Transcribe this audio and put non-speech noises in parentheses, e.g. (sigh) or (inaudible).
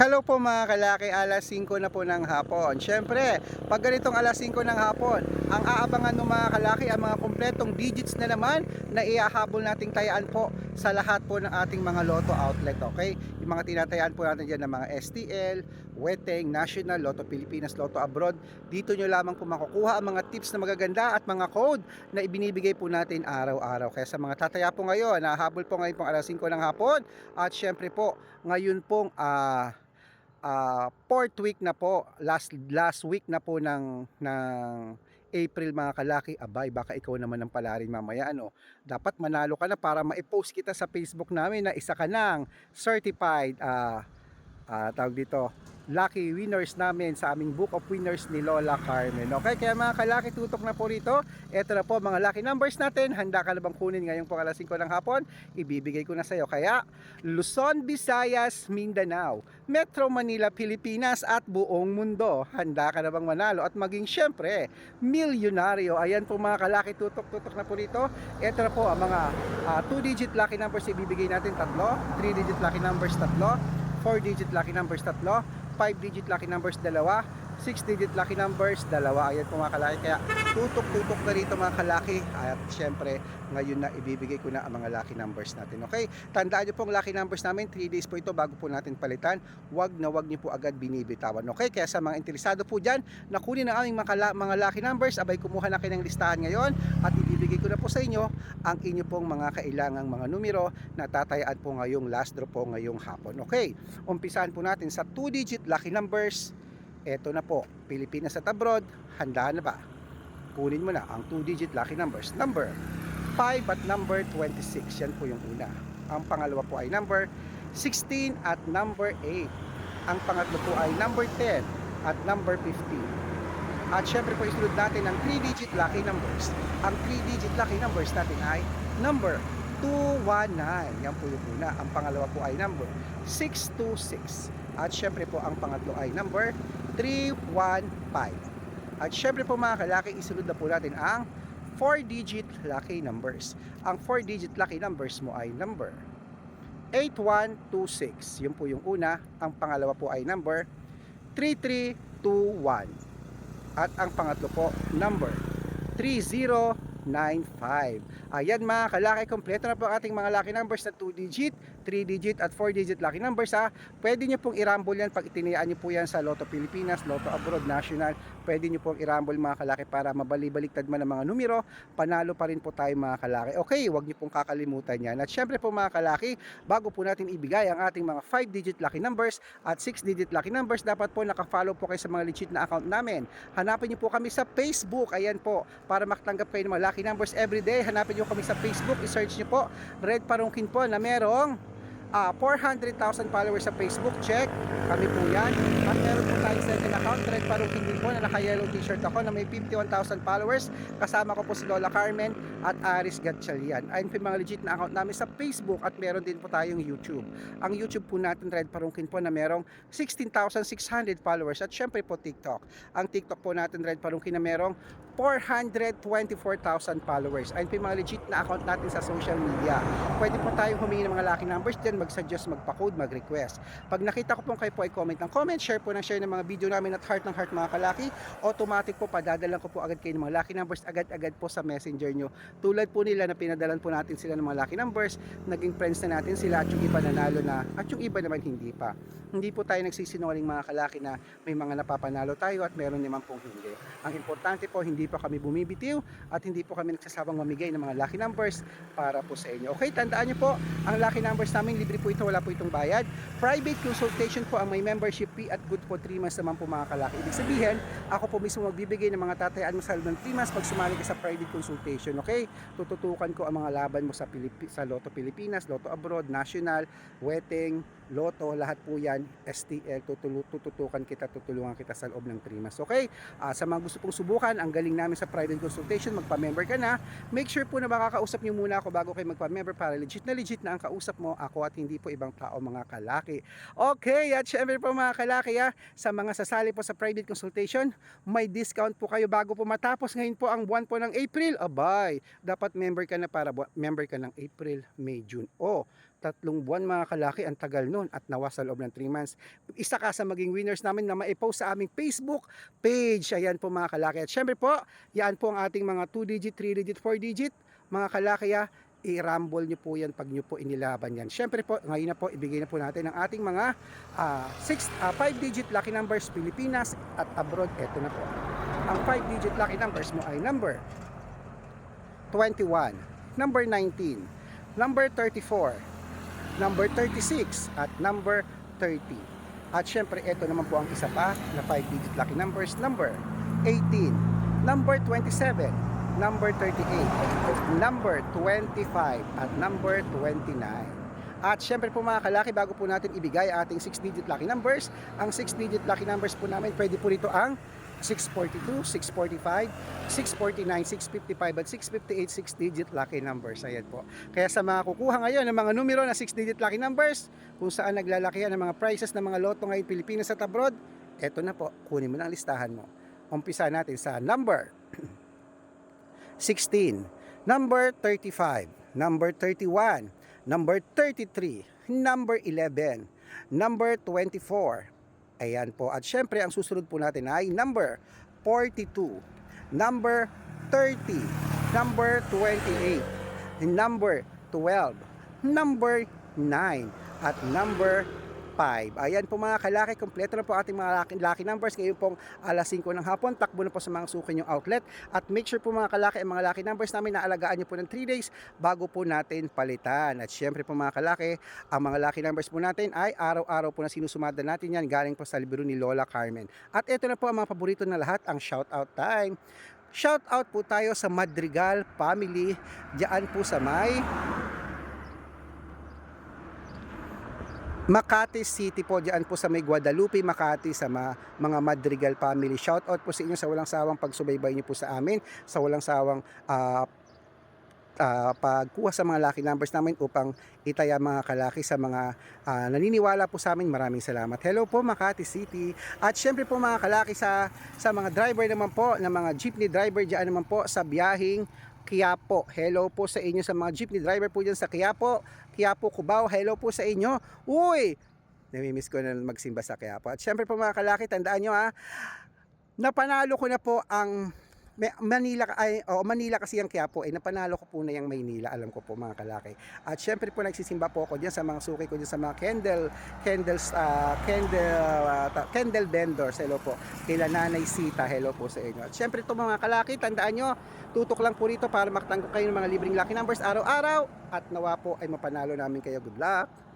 Hello po mga kalaki, alas 5 na po ng hapon. Siyempre, pag ganitong alas 5 ng hapon, ang aabangan ng mga kalaki ang mga kompletong digits na naman na iahabol nating tayaan po sa lahat po ng ating mga Lotto outlet, okay? Yung mga tinatayaan po natin dyan ng mga STL, Weteng, National, Lotto Pilipinas, Lotto Abroad. Dito nyo lamang po makukuha ang mga tips na magaganda at mga code na ibinibigay po natin araw-araw. Kaya sa mga tataya po ngayon, nahabol po ngayon pong alas 5 ng hapon at syempre po, ngayon pong ah ah, fourth week na po, last last week na po ng ng April mga kalaki, abay baka ikaw naman ang pala rin mamaya ano. Dapat manalo ka na para ma-post kita sa Facebook namin na isa ka ng certified ah ah, tawag dito lucky winners namin sa aming book of winners ni Lola Carmen. Okay, kaya mga kalaki tutok na po rito. Ito na po mga lucky numbers natin. Handa ka na bang kunin ngayong pong alas 5 ng hapon? Ibibigay ko na sa iyo. Kaya Luzon, Visayas, Mindanao, Metro Manila, Pilipinas at buong mundo. Handa ka na bang manalo at maging syempre milyonaryo? Ayan po mga kalaki tutok-tutok na po rito. Ito na po ang mga 2-digit lucky numbers ibibigay natin tatlo, 3-digit lucky numbers tatlo, 4-digit lucky numbers tatlo, 5-digit lucky numbers dalawa, 6-digit lucky numbers dalawa. Ayan po mga kalaki. Kaya tutok-tutok na rito mga kalaki. At syempre, ngayon na ibibigay ko na ang mga lucky numbers natin. Okay? Tandaan nyo pong lucky numbers namin, 3 days po ito bago po natin palitan. Wag na wag nyo po agad binibitawan. Okay? Kaya sa mga interesado po dyan, na kunin ang aming mga, mga lucky numbers, abay kumuha na kayo ng listahan ngayon at ko na po sa inyo ang inyo pong mga kailangang mga numero na tatayaan po ngayong last draw po ngayong hapon. Okay? Umpisahan po natin sa 2-digit lucky numbers. Eto na po, Pilipinas at abroad, handa na ba? Kunin mo na ang 2-digit lucky numbers. Number 5 at number 26. Yan po yung una. Ang pangalawa po ay number 16 at number 8. Ang pangatlo po ay number 10 at number 15. At syempre po isunod natin ang 3-digit lucky numbers. Ang 3-digit lucky numbers natin ay number 219. Yan po yung una. Ang pangalawa po ay number 626. At syempre po ang pangatlo ay number 315. At syempre po mga kalaki, isunod na po natin ang 4-digit lucky numbers. Ang 4-digit lucky numbers mo ay number 8126. Yun po yung una. Ang pangalawa po ay number 3321. At ang pangatlo po, number 3095. Ayan mga kalaki, kompleto na po ang ating mga lucky numbers na 2 digit, 3 digit at 4 digit lucky numbers ha. Pwede nyo pong irambol yan pag itinayaan nyo po yan sa Lotto Pilipinas, Lotto Abroad, National. Pwede nyo pong irambol mga kalaki para mabali-baliktad man ang mga numero. Panalo pa rin po tayo mga kalaki. Okay, wag nyo pong kakalimutan yan. At syempre po mga kalaki, bago po natin ibigay ang ating mga 5 digit lucky numbers at 6 digit lucky numbers, dapat po nakafollow po kayo sa mga legit na account namin. Hanapin nyo po kami sa Facebook. Ayan po, para makatanggap kayo ng mga lucky numbers everyday. Hanapin nyo kami sa Facebook. I-search nyo po Red Parungkin po na merong ah 400,000 followers sa Facebook. Check. Kami po yan. At meron po tayong second account, Red Parungkin din po na naka-yellow t-shirt ako na may 51,000 followers. Kasama ko po si Lola Carmen at Aris Gatchalian. Ayun po mga legit na account namin sa Facebook at meron din po tayong YouTube. Ang YouTube po natin, Red Parungkin po na merong 16,600 followers at syempre po TikTok. Ang TikTok po natin, Red Parungkin na merong 424,000 followers. Ayun po yung mga legit na account natin sa social media. Pwede po tayong humingi ng mga lucky numbers dyan, mag-suggest, magpa-code, mag-request. Pag nakita ko po kayo po ay comment ng comment, share po ng share ng mga video namin at heart ng heart mga kalaki, automatic po padadalan ko po agad kayo ng mga lucky numbers agad-agad po sa messenger nyo. Tulad po nila na pinadalan po natin sila ng mga lucky numbers, naging friends na natin sila at yung iba nanalo na at yung iba naman hindi pa. Hindi po tayo nagsisinungaling mga kalaki na may mga napapanalo tayo at meron naman pong hindi. Ang importante po, hindi pa kami bumibitiw at hindi po kami nagsasabang mamigay ng mga lucky numbers para po sa inyo. Okay, tandaan nyo po, ang lucky numbers namin, libre po ito, wala po itong bayad. Private consultation po ang may membership fee at good po 3 months naman po mga kalaki. Ibig sabihin, ako po mismo magbibigay ng mga tatayaan mo sa ng 3 months pag sumali ka sa private consultation, okay? Tututukan ko ang mga laban mo sa, Pilip- sa Lotto Pilipinas, Lotto Abroad, National, Weteng, Lotto, lahat po yan, STL, tutulu- tututukan kita, tutulungan kita sa loob ng 3 months. Okay? Ah, sa mga gusto pong subukan, ang galing namin sa private consultation, magpa-member ka na. Make sure po na makakausap nyo muna ako bago kayo magpa-member para legit na legit na ang kausap mo, ako at hindi po ibang tao mga kalaki. Okay, at syempre po mga kalaki ha, sa mga sasali po sa private consultation, may discount po kayo bago po matapos. Ngayon po ang buwan po ng April. Abay, dapat member ka na para member ka ng April, May, June. O, Tatlong buwan mga kalaki, ang tagal nun at nawa sa loob ng 3 months. Isa ka sa maging winners namin na maipost sa aming Facebook page. Ayan po mga kalaki. At syempre po, yan po ang ating mga 2 digit, 3 digit, 4 digit. Mga kalaki, ah, i-rumble nyo po yan pag nyo po inilaban yan. Syempre po, ngayon na po, ibigay na po natin ang ating mga 6, 5 digit lucky numbers Pilipinas at abroad. Ito na po. Ang 5 digit lucky numbers mo ay number 21, number 19, number 34, number 36, at number 30. At syempre, ito naman po ang isa pa na 5 digit lucky numbers, number 18, number 27, number 38, number 25, at number 29. At syempre po mga kalaki, bago po natin ibigay ating 6-digit lucky numbers, ang 6-digit lucky numbers po namin, pwede po rito ang 642, 645, 649, 655 at 658 6-digit lucky numbers. Ayan po. Kaya sa mga kukuha ngayon ng mga numero na 6-digit lucky numbers, kung saan naglalakihan ng mga prices ng mga loto ngayon Pilipinas at abroad, eto na po, kunin mo na ang listahan mo. Umpisa natin sa number (clears throat) 16, number 35, number 31, number 33, number 11, number 24. Ayan po. At syempre, ang susunod po natin ay number 42, number 30, number 28, number 12, number 9, at number 5. Ayan po mga kalaki, kompleto na po ating mga lucky, lucky numbers. Ngayon pong alas 5 ng hapon, takbo na po sa mga suki yung outlet. At make sure po mga kalaki, ang mga lucky numbers namin na alagaan nyo po ng 3 days bago po natin palitan. At syempre po mga kalaki, ang mga lucky numbers po natin ay araw-araw po na sinusumada natin yan galing po sa libro ni Lola Carmen. At ito na po ang mga paborito na lahat, ang shout out time. Shout out po tayo sa Madrigal family, diyan po sa may Makati City po, diyan po sa may Guadalupe, Makati, sa ma- mga Madrigal family. Shout out po sa inyo sa walang sawang pagsubaybay niyo po sa amin, sa walang sawang ah, ah, pagkuha sa mga lucky numbers namin upang itaya mga kalaki sa mga ah, naniniwala po sa amin. Maraming salamat. Hello po Makati City. At syempre po mga kalaki sa, sa mga driver naman po, na mga jeepney driver diyan naman po sa biyahing Quiapo. Hello po sa inyo sa mga jeepney driver po dyan sa Quiapo. Quiapo, Cubao. Hello po sa inyo. Uy! Namimiss ko na magsimba sa Quiapo. At syempre po mga kalaki, tandaan nyo ha, napanalo ko na po ang Manila ay oh, Manila kasi yung Quiapo eh napanalo ko po na yung Maynila alam ko po mga kalaki. At syempre po nagsisimba po ako diyan sa mga suki ko diyan sa mga candle candles ah, candle ah, ta- candle vendors hello po. Kila Nanay Sita hello po sa inyo. At syempre to mga kalaki tandaan nyo tutok lang po rito para makatanggap kayo ng mga libreng lucky numbers araw-araw. At nawa po ay mapanalo namin kayo. Good luck